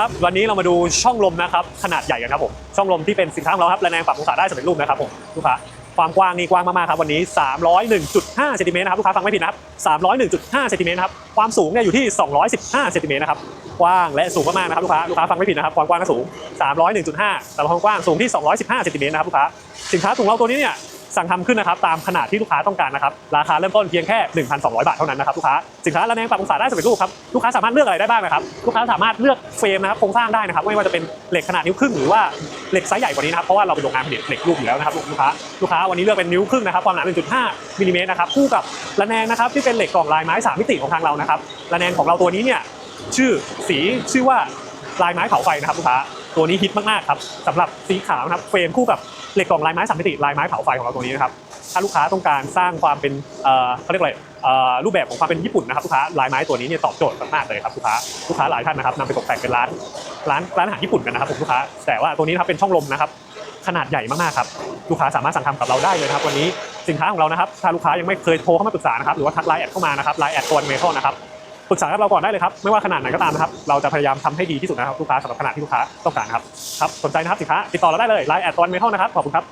ครับวันนี้เรามาดูช่องลมนะครับขนาดใหญ่กันครับผมช่องลมที่เป็นสินค้าของเราครับระแนงปรับองศาได้สำเร็จรูปนะครับผมลูกค้าความกว้างนี่กว้างมากๆครับวันนี้ 301.5เซนติเมตรนะครับลูกค้าฟังไม่ผิดนะครับ 301.5เซนติเมตรครับความสูงเนี่ยอยู่ที่ 215เซนติเมตรนะครับกว้างและสูงมากๆนะครับลูกค้าลูกค้าฟังไม่ผิดนะครับความกว้างและสูง 301.5แต่ความกว้างสูงที่ 215เซนติเมตรนะครับลูกค้าสินค้าถุงเราตัวนี้เนี่ย สั่งทำขึ้นนะครับตามขนาดที่ลูกค้าต้องการนะครับราคาเริ่มต้นเพียงแค่ 1,200 บาทเท่านั้นนะครับลูกค้าสินค้าระแนงปรับองศาได้สำเร็จรูปครับลูกค้าสามารถเลือกอะไรได้บ้างนะครับลูกค้าสามารถเลือกเฟรมนะครับโครงสร้างได้นะครับไม่ว่าจะเป็นเหล็กขนาดนิ้วครึ่งหรือว่าเหล็กไซส์ใหญ่กว่านี้นะครับเพราะว่าเราเป็นโรงงานผลิตเหล็กรูปอยู่แล้วนะครับลูกค้าลูกค้าวันนี้เลือกเป็นนิ้วครึ่งนะครับความหนา 1.5มิลลิเมตรนะครับคู่กับระแนงนะครับที่เป็นเหล็กกล่องลายไม้สามมิติของทางเรานะครับระแนงของเราตัวนี้เนี่ยชื่อสีชื่อว่าลายไม้เผาไฟนะครับลูกค้า ตัวนี้ฮิตมากๆครับสำหรับสีขาวนะครับเฟรมคู่กับเหล็กกล่องลายไม้สามมิติลายไม้เผาไฟของเราตัวนี้นะครับถ้าลูกค้าต้องการสร้างความเป็นเขาเรียกอะไรรูปแบบของความเป็นญี่ปุ่นนะครับลูกค้าลายไม้ตัวนี้เนี่ยตอบโจทย์มากๆเลยครับลูกค้าลูกค้าหลายท่านนะครับนำไปตกแต่งเป็นร้านร้านร้านอาหารญี่ปุ่นกันนะครับผมลูกค้าแต่ว่าตัวนี้นะครับเป็นช่องลมนะครับขนาดใหญ่มากๆครับลูกค้าสามารถสั่งทำกับเราได้เลยครับวันนี้สินค้าของเรานะครับถ้าลูกค้ายังไม่เคยโทรเข้ามาปรึกษานะครับหรือว่าทักไลน์แอดเข้ามานะครับไลน์แอดตัวเมทัลนะครับ ปรึกษากับเราก่อนได้เลยครับ ไม่ว่าขนาดไหนก็ตามนะครับ เราจะพยายามทำให้ดีที่สุดนะครับลูกค้าสำหรับขนาดที่ลูกค้าต้องการครับ ครับ สนใจนะครับสินค้าติดต่อเราได้เลยไลน์แอดตอนเมทัลนะครับ ขอบคุณครับ